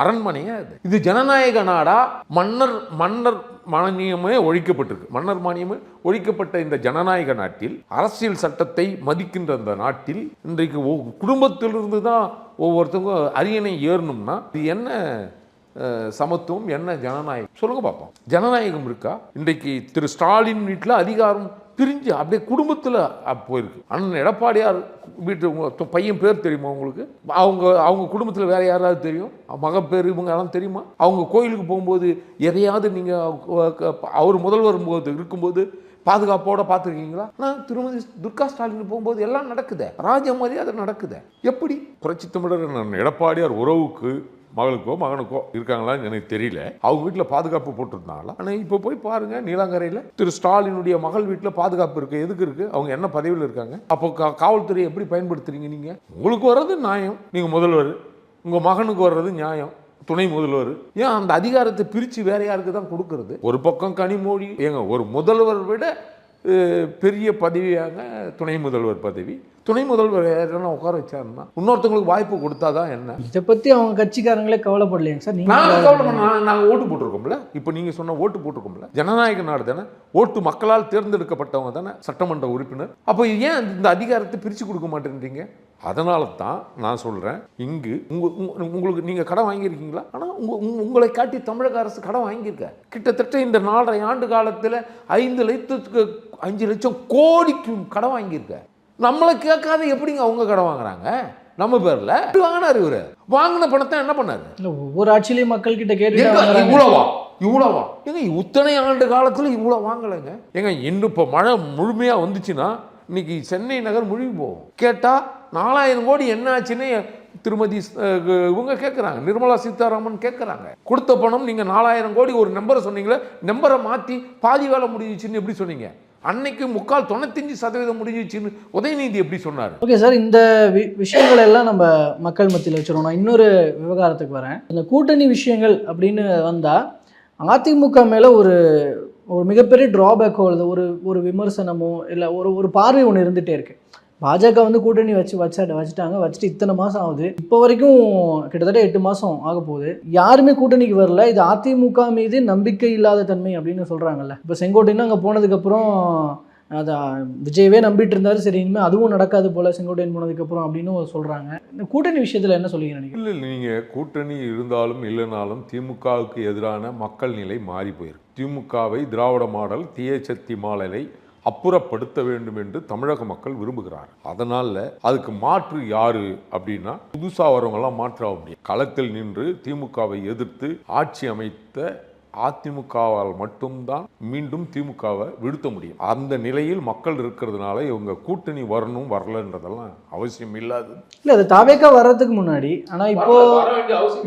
அரண்மனையா இது? இது ஜனநாயக நாடா? மன்னர் மன்னர் மானியமே ஒழிக்கப்பட்டிருக்கு. மன்னர் மானியமே ஒழிக்கப்பட்ட இந்த ஜனநாயக நாட்டில் அரசியல் சட்டத்தை மதிக்கின்ற அந்த நாட்டில் இன்றைக்கு குடும்பத்திலிருந்து தான் ஒவ்வொருத்தருக்கும் அரியணை ஏறணும்னா இது என்ன சமத்துவம் என்ன ஜனநாயகம்? சொல்லுங்க பார்ப்போம் ஜனநாயகம் இருக்கா? இன்றைக்கு திரு ஸ்டாலின் வீட்டில் அதிகாரம் பிரிஞ்சு அப்படியே குடும்பத்தில் போயிருக்கு. அண்ணன் எடப்பாடியார் வீட்டு பையன் பேர் தெரியுமா உங்களுக்கு? அவங்க அவங்க குடும்பத்தில் வேறு யாராவது தெரியும்? மகன் பேர் இவங்க எல்லாம் தெரியுமா? அவங்க கோயிலுக்கு போகும்போது எதையாவது நீங்கள் அவர் முதல்வர் போது இருக்கும்போது பாதுகாப்போட பார்த்துருக்கீங்களா? ஆனால் திருமதி துர்கா ஸ்டாலின் போகும்போது எல்லாம் நடக்குதே. ராஜ மரியாதை நடக்குதே. எப்படி? புரட்சி தமிழர் எடப்பாடியார் உறவுக்கு மகளுக்கோ மகனுக்கோ இருக்காங்களான்னு எனக்கு தெரியல. அவங்க வீட்டில் பாதுகாப்பு போட்டிருந்தாங்களா? ஆனால் இப்போ போய் பாருங்க நீலாங்கரையில் திரு ஸ்டாலினுடைய மகள் வீட்டில் பாதுகாப்பு இருக்கு. எதுக்கு இருக்கு? அவங்க என்ன பதவியில் இருக்காங்க? அப்போ கா காவல்துறையை எப்படி பயன்படுத்துறீங்க நீங்க? உங்களுக்கு வர்றது நியாயம். நீங்க முதல்வர். உங்க மகனுக்கு வர்றது நியாயம். துணை முதல்வர். ஏன் அந்த அதிகாரத்தை பிரித்து வேற யாருக்கு தான் கொடுக்கறது? ஒரு பக்கம் கனிமொழி. ஏங்க ஒரு முதல்வர் விட பெரிய பதவியாங்க துணை முதல்வர் பதவி. துணை முதல்வர் யாரெல்லாம் உட்கார வச்சாருன்னா இன்னொருத்தவங்களுக்கு வாய்ப்பு கொடுத்தாதான் என்ன? இதை பத்தி அவங்க கட்சிக்காரங்களே கவலைப்படலையாங்க சார். நீங்க நாங்கள் கவலை நாங்கள் ஓட்டு போட்டிருக்கோம்ல. இப்போ நீங்கள் சொன்ன ஓட்டு போட்டிருக்கோம்ல. ஜனநாயக நாடு தானே. ஓட்டு மக்களால் தேர்ந்தெடுக்கப்பட்டவங்க தானே சட்டமன்ற உறுப்பினர். அப்போ ஏன் இந்த அதிகாரத்தை பிரித்து கொடுக்க மாட்டேன்றீங்க? அதனால தான் நான் சொல்கிறேன் இங்கு உங்க உங்க- உங்களுக்கு நீங்கள் கடன் வாங்கியிருக்கீங்களா? ஆனால் உங்க உங்க- உங்களை காட்டி தமிழக அரசு கடன் வாங்கியிருக்க? கிட்டத்தட்ட இந்த நாலரை ஆண்டு காலத்தில் ஐந்து லட்சத்துக்கு அஞ்சு லட்சம் கோடிக்கு கடன் வாங்கியிருக்க. நம்மளை கேட்காத எப்படிங்க அவங்க கடன் வாங்குறாங்க? நம்ம பேர்ல. வாங்கினார் இவரு. வாங்கின பணத்தை என்ன பண்ணாரு? இல்ல ஒவ்வொரு ஆட்சியிலையும் மக்கள் கிட்ட கேட்டு இவ்வளவா இவ்வளவா ஏங்க இத்தனை ஆண்டு காலத்துல இவ்வளவு வாங்கலைங்க? ஏங்க இன்னும் இப்போ மழை முழுமையா வந்துச்சுன்னா இன்னைக்கு சென்னை நகர் முழுகி போகும். கேட்டா நாலாயிரம் கோடி என்ன ஆச்சுன்னு திருமதி இவங்க கேட்குறாங்க நிர்மலா சீதாராமன் கேட்குறாங்க கொடுத்த பணம் நீங்கள் நாலாயிரம் கோடி ஒரு நம்பரை சொன்னீங்களே நம்பரை மாற்றி பாதி வேலை முடிஞ்சிச்சுன்னு எப்படி சொன்னீங்க? அன்னைக்கு முக்கால் தொண்ணூத்தஞ்சு சதவீதம் முடிஞ்சிச்சுன்னு உதயநிதி எப்படி சொன்னார்? ஓகே சார் இந்த வி- விஷயங்கள் எல்லாம் நம்ம மக்கள் மத்தியில் வச்சிருவோம். நான் இன்னொரு விவகாரத்துக்கு வரேன். இந்த கூட்டணி விஷயங்கள் அப்படின்னு வந்தால் அதிமுக மேலே ஒரு ஒரு மிகப்பெரிய ட்ராபேக்கோ அல்லது ஒரு ஒரு விமர்சனமோ இல்லை ஒரு ஒரு பார்வை ஒன்று இருந்துகிட்டே இருக்குது பாஜக வந்து கூட்டணி வச்சு வச்ச வச்சுட்டாங்க. வச்சுட்டு இத்தனை மாதம் ஆகுது. இப்போ வரைக்கும் கிட்டத்தட்ட எட்டு மாதம் ஆக போகுது. யாருமே கூட்டணிக்கு வரல. இது அதிமுக மீது நம்பிக்கை இல்லாத தன்மை அப்படின்னு சொல்கிறாங்கல்ல இப்போ செங்கோட்டையில் அங்கே போனதுக்கப்புறம் அதான் விஜயவே நம்பிட்டு இருந்தாரு. சரி இனிமேல் அதுவும் நடக்காது போல செங்கோட்டையன் போனதுக்கப்புறம் அப்படின்னு சொல்கிறாங்க இந்த கூட்டணி விஷயத்தில் என்ன சொல்லிங்க நினைக்கிறீங்க? இல்லை இல்லை. நீங்கள் கூட்டணி இருந்தாலும் இல்லைனாலும் திமுகவுக்கு எதிரான மக்கள் நிலை மாறி போயிருக்கு. திமுகவை திராவிட மாடல் தீய சக்தி மாடலை அப்புறப்படுத்த வேண்டும் என்று தமிழக மக்கள் விரும்புகிறார் அதனால அதுக்கு மாற்று யாரு அப்படின்னா புதுசா வரவங்கெல்லாம் மாற்றாக முடியும் களத்தில் நின்று திமுகவை எதிர்த்து ஆட்சி அமைத்த அதிமுகவால் மட்டும்தான் மீண்டும் திமுகவை வீழ்த்த முடியும். அந்த நிலையில் மக்கள் இருக்கிறதுனால இவங்க கூட்டணி வரணும் வரலன்றதெல்லாம் அவசியம் இல்லாது இல்லை அது தாவேக்கா வர்றதுக்கு முன்னாடி ஆனால் இப்போ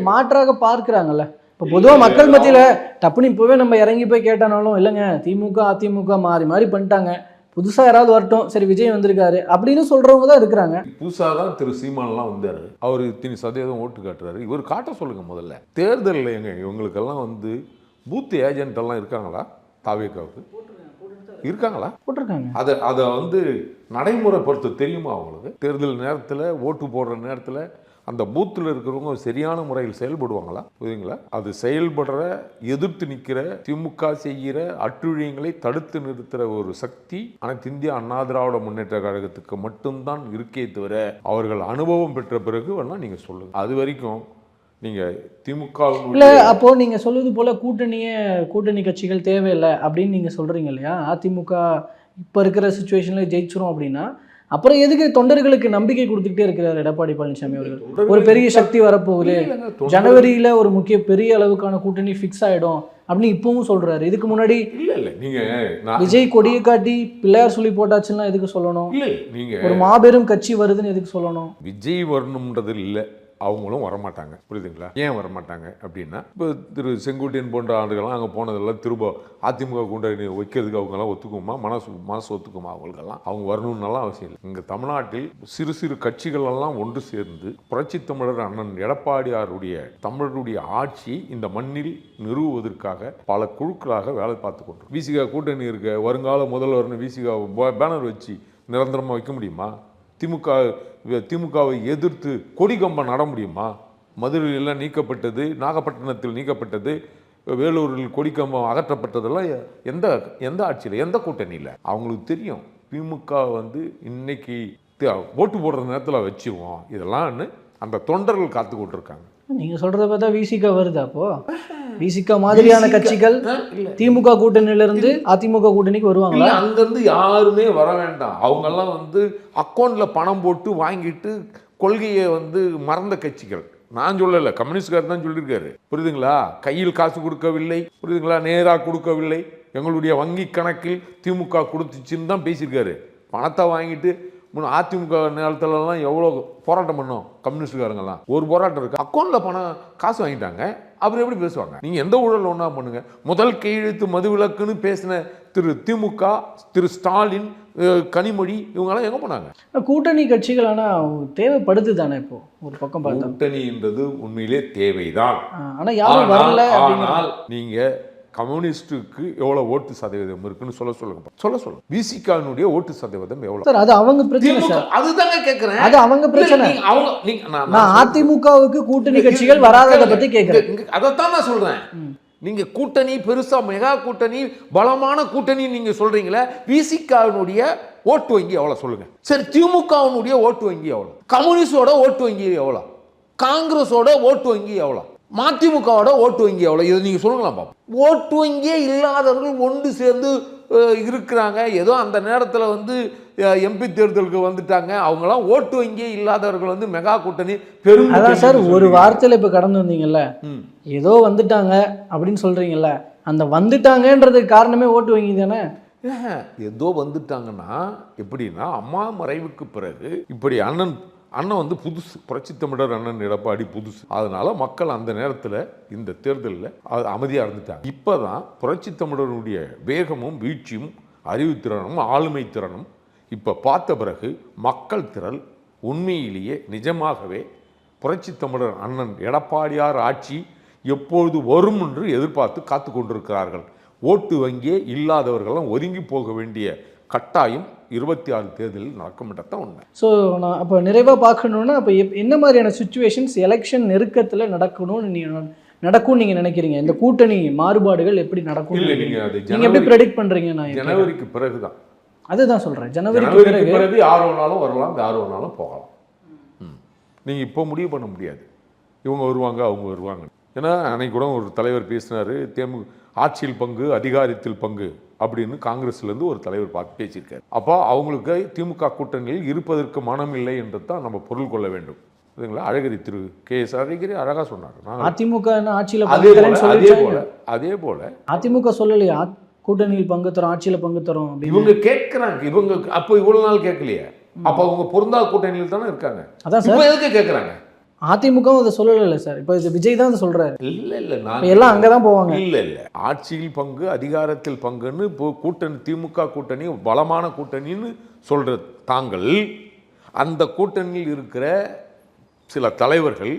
மாற்றாக பார்க்குறாங்கல்ல. இப்போ பொதுவாக மக்கள் மத்தியில் டப்புனு இப்போவே நம்ம இறங்கி போய் கேட்டானாலும் இல்லைங்க திமுக அதிமுக மாறி மாறி பண்ணிட்டாங்க. புதுசாக யாராவது வரட்டும் சரி விஜய் வந்திருக்காரு அப்படின்னு சொல்கிறவங்க தான் இருக்கிறாங்க. புதுசாக தான் திரு சீமான்லாம் வந்தார். அவர் இத்தனை சதவீதம் ஓட்டு காட்டுறாரு. இவர் காட்ட சொல்லுங்க முதல்ல. தேர்தலில் எங்க இவங்களுக்கெல்லாம் வந்து பூத் ஏஜென்ட் எல்லாம் இருக்காங்களா? தாவேக்காவுக்கு. இருக்காங்களா? போட்டிருக்காங்க. அதை அதை வந்து நடைமுறைப்படுத்த தெரியுமா அவங்களுக்கு தேர்தல் நேரத்தில் ஓட்டு போடுற நேரத்தில் அந்த பூத்தில் இருக்கிறவங்க சரியான முறையில் செயல்படுவாங்களா? புரியுங்களா அது செயல்படுற எதிர்த்து நிற்கிற திமுக செய்கிற அட்டுழியங்களை தடுத்து நிறுத்துற ஒரு சக்தி அனைத்து இந்திய அண்ணா திராவிட முன்னேற்ற கழகத்துக்கு மட்டும்தான் இருக்கே தவிர அவர்கள் அனுபவம் பெற்ற பிறகு வேணா நீங்க சொல்லுங்க. அது வரைக்கும் நீங்க திமுக இல்லை அப்போது நீங்கள் சொல்வது போல் கூட்டணியே கூட்டணி கட்சிகள் தேவையில்லை அப்படின்னு நீங்கள் சொல்கிறீங்க இல்லையா? அதிமுக இப்போ இருக்கிற சுச்சுவேஷனில் ஜெயிச்சிரும் அப்படின்னா அப்புறம் எதுக்கு தொண்டர்களுக்கு நம்பிக்கை கொடுத்துக்கிட்டே இருக்கிறார் எடப்பாடி பழனிசாமி அவர்கள்? ஒரு பெரிய சக்தி வரப்போகுது. ஜனவரியில ஒரு முக்கிய பெரிய அளவுக்கான கூட்டணி ஃபிக்ஸ் ஆயிடும் அப்படின்னு இப்பவும் சொல்றாரு. இதுக்கு முன்னாடி இல்ல இல்ல நீங்க விஜய் கொடியை காட்டி பிள்ளையார் சொல்லி போட்டாச்சுன்னா எதுக்கு சொல்லணும்? இல்ல நீங்க ஒரு மாபெரும் கட்சி வருதுன்னு எதுக்கு சொல்லணும்? விஜய் வரணுன்றது இல்லை. அவங்களும் வரமாட்டாங்க. புரியுதுங்களா? ஏன் வரமாட்டாங்க அப்படின்னா இப்போ திரு செங்கோட்டையன் போன்ற ஆண்டுகள்லாம் அங்கே போனதெல்லாம் திரும்ப அதிமுக கூட்டணி வைக்கிறதுக்கு அவங்கெல்லாம் ஒத்துக்குமா? மனசு மனசு ஒத்துக்குமா அவங்களுக்கெல்லாம்? அவங்க வரணும்னாலாம் அவசியம் இல்லை. இங்கே தமிழ்நாட்டில் சிறு சிறு கட்சிகள் எல்லாம் ஒன்று சேர்ந்து புரட்சி தமிழர் அண்ணன் எடப்பாடியாருடைய தமிழருடைய ஆட்சி இந்த மண்ணில் நிறுவுவதற்காக பல குழுக்களாக வேலை பார்த்து கொண்டு விசிகா கூட்டணி இருக்க வருங்கால முதல்வர்னு விசிகா பேனர் வச்சு நிரந்தரமாக வைக்க முடியுமா? திமுக திமுகவை எதிர்த்து கொடி கம்பம் நட முடியுமா? மதுரையில் நீக்கப்பட்டது நாகப்பட்டினத்தில் நீக்கப்பட்டது வேலூரில் கொடிக்கம்பம் அகற்றப்பட்டதெல்லாம் எந்த எந்த ஆட்சியில் எந்த கூட்டணியில்? அவங்களுக்கு தெரியும் திமுக வந்து இன்னைக்கு ஓட்டு போடுற நேரத்தில் வச்சுவோம் இதெல்லாம்னு அந்த தொண்டர்கள் காத்து கொண்டிருக்காங்க. நீங்க சொல்றத பார்த்தா விசிக வருது அப்போ. விசிக மாதிரியான கட்சிகள். திமுக கூட்டணியில இருந்து அதிமுக கூட்டணிக்கு வருவாங்களா? இல்ல அங்கிருந்து யாருமே வர வேண்டாம். அவங்கெல்லாம் வந்து அக்கௌண்ட்ல பணம் போட்டு வாங்கிட்டு கொள்கையை வந்து மறந்த கட்சிகள். நான் சொல்லல. கம்யூனிஸ்ட்கார் தான் சொல்லியிருக்காரு. புரியுதுங்களா? கையில் காசு கொடுக்கவில்லை. புரியுதுங்களா? நேரா கொடுக்கவில்லை. எங்களுடைய வங்கி கணக்கில் திமுக கொடுத்துச்சுன்னு தான் பேசியிருக்காரு. பணத்தை வாங்கிட்டு முன்ன அதிமுக நேரத்துலலாம் எவ்வளோ போராட்டம் பண்ணோம் கம்யூனிஸ்ட்காரங்கெல்லாம் ஒரு போராட்டம் இருக்கு. அக்கௌண்ட்டில் பணம் காசு வாங்கிட்டாங்க. அப்புறம் எப்படி பேசுவாங்க? நீங்கள் எந்த ஊழல் ஒன்றா பண்ணுங்க? முதல் கையெழுத்து மதுவிலக்குன்னு பேசின திரு திமுக திரு ஸ்டாலின் கனிமொழி இவங்கெல்லாம் எங்கே போனாங்க? கூட்டணி கட்சிகள் ஆனா தேவைப்படுது தானே இப்போ? ஒரு பக்கம் பார்த்தா. கூட்டணின்றது உண்மையிலே தேவைதான். ஆ, ஆனா யாரும் வரல ஆனால் அப்படிங்கிற கம்யூனிஸ்டுக்கு எவ்வளவு ஓட்டு சதவீதம் இருக்குன்னு சொல்ல சொல்லுங்க. சொல்ல சொல்லுங்க. பிசிகானுடைய ஓட்டு சதவீதம் எவ்வளவு? சார் அது அவங்க பிரச்சனை சார். அதுதாங்க கேக்குறேன். அது அவங்க பிரச்சனை. அவங்க நீங்க நான் அதிமுகவுக்கு கூட்டணி கட்சிகள் வராததை பத்தி கேட்கிறேன் அதைத்தான் நான் சொல்றேன். நீங்க கூட்டணி பெருசா மெகா கூட்டணி பலமான கூட்டணி நீங்க சொல்றீங்களே விசிகாவினுடைய ஓட்டு வங்கி எவ்வளவு சொல்லுங்க? சரி திமுகவினுடைய ஓட்டு வங்கி எவ்வளவு? கம்யூனிஸ்டோட ஓட்டு வங்கி எவ்வளவு? காங்கிரஸோட ஓட்டு வங்கி எவ்வளவு? மதிமுகவோட ஓட்டு வங்கி எவ்வளவு? இதை நீங்க சொல்லுங்களா பாப்போம். ஓட்டு வங்கியே இல்லாதவர்கள் ஒன்று சேர்ந்து இருக்கிறாங்க. ஏதோ அந்த நேரத்தில் வந்து எம்பி தேர்தலுக்கு வந்துட்டாங்க. அவங்களாம் ஓட்டு வங்கியே இல்லாதவர்கள் வந்து மெகா கூட்டணி பெரும் அதான் சார் ஒரு. வார்த்தையில இப்ப கடந்து வந்தீங்கல்ல. ஏதோ வந்துட்டாங்க அப்படின்னு சொல்றீங்கல்ல? அந்த வந்துட்டாங்கன்றதுக்கு காரணமே ஓட்டு வங்கி தானே? ஏதோ வந்துட்டாங்கன்னா எப்படின்னா அம்மா மறைவுக்கு பிறகு இப்படி அண்ணன் அண்ணன் வந்து புதுசு. புரட்சி தமிழர் அண்ணன் எடப்பாடி புதுசு. அதனால மக்கள் அந்த நேரத்தில் இந்த தேர்தலில் அமைதியாக இருந்துட்டாங்க. இப்போதான் புரட்சி தமிழருடைய வேகமும் வீழ்ச்சியும் அறிவுத்திறனும் ஆளுமை திறனும் இப்போ பார்த்த பிறகு மக்கள் திரள் உண்மையிலேயே நிஜமாகவே புரட்சி தமிழர் அண்ணன் எடப்பாடியார் ஆட்சி எப்பொழுது வரும் என்று எதிர்பார்த்து காத்து கொண்டிருக்கிறார்கள். ஓட்டு வங்கியே இல்லாதவர்களும் ஒதுங்கி போக வேண்டிய கட்டாயம் இருபத்தி ஆறு தேர்தலில் நடக்கும்ன்றதான் உண்மை ஸோ நான் அப்போ நிறைவாக பார்க்கணுன்னா அப்போ எப் என்ன மாதிரியான சுச்சுவேஷன்ஸ் எலெக்ஷன் நெருக்கத்தில் நடக்கணும்னு நீங்கள் நடக்கும்னு நீங்கள் நினைக்கிறீங்க? இந்த கூட்டணி மாறுபாடுகள் எப்படி நடக்கும் இல்லை நீங்க அது நீங்கள் எப்படி ப்ரெடிக்ட் பண்ணுறீங்க நான். ஜனவரிக்கு பிறகுதான். அதுதான் சொல்கிறேன் ஜனவரிக்கு பிறகு பிறகு யார் வேணாலும் வரலாம் யார் வேணாலும் போகலாம். ம். நீங்க இப்போ முடிவு பண்ண முடியாது. இவங்க வருவாங்க அவங்க வருவாங்க. ஏன்னா அன்னைக்கு கூட ஒரு தலைவர் பேசினாரு தேமு ஆட்சியில் பங்கு அதிகாரத்தில் பங்கு. அப்படின்னு காங்கிரஸ்லேருந்து ஒரு தலைவர் பார்த்து பேசியிருக்காரு. அப்போ அவங்களுக்கு திமுக கூட்டணியில் இருப்பதற்கு மனம் இல்லை என்று தான் நம்ம பொருள் கொள்ள வேண்டும். இதுங்களா அழகிரி திரு கே எஸ் அழகிரி அழகா சொன்னார். அதிமுக ஆட்சியில் அதே போல அதே போல அதே போல. அதிமுக சொல்லலையா? கூட்டணியில் பங்கு தரோம் ஆட்சியில் பங்கு தரோம் இவங்க கேட்கறாங்க. இவங்க அப்போ இவ்வளவு நாள் கேட்கலையே. அப்ப அவங்க பொருந்தா கூட்டணியில் தானே இருக்காங்க. அதான் எதுக்கு கேட்கறாங்க? அதிமுகவும் அதை சொல்லலை சார். இப்போ இது விஜய் தான் அதை சொல்கிறாரு இல்ல இல்ல நான் எல்லாம் அங்கே தான் போவாங்க. இல்ல இல்ல. ஆட்சியில் பங்கு அதிகாரத்தில் பங்குன்னு இப்போ கூட்டணி திமுக கூட்டணி பலமான கூட்டணின்னு சொல்ற தாங்கள். அந்த கூட்டணியில் இருக்கிற சில தலைவர்கள்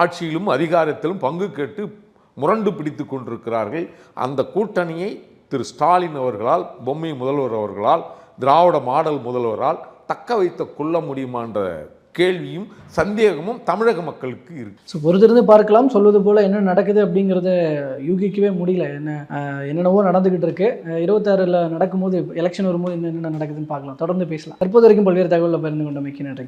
ஆட்சியிலும் அதிகாரத்திலும் பங்கு கேட்டு முரண்டு பிடித்து கொண்டிருக்கிறார்கள். அந்த கூட்டணியை திரு ஸ்டாலின் அவர்களால் பொம்மை முதல்வர் அவர்களால் திராவிட மாடல் முதல்வரால் தக்க வைத்து கொள்ள முடியுமான்ற கேள்வியும் சந்தேகமும் தமிழக மக்களுக்கு இருக்கு. ஸோ பொறுத்திருந்து பார்க்கலாம். சொல்வது போல் என்ன நடக்குது அப்படிங்கிறத யூகிக்கவே முடியல. என்ன என்னென்னவோ நடந்துகிட்டு இருக்கு. இருபத்தாறில் இருபத்தாறுல நடக்கும்போது எலெக்ஷன் வரும்போது என்ன நடக்குதுன்னு பார்க்கலாம். தொடர்ந்து பேசலாம். தற்போது வரைக்கும் பல்வேறு தகவலில் பகிர்ந்து கொண்ட மிக்க நன்றி.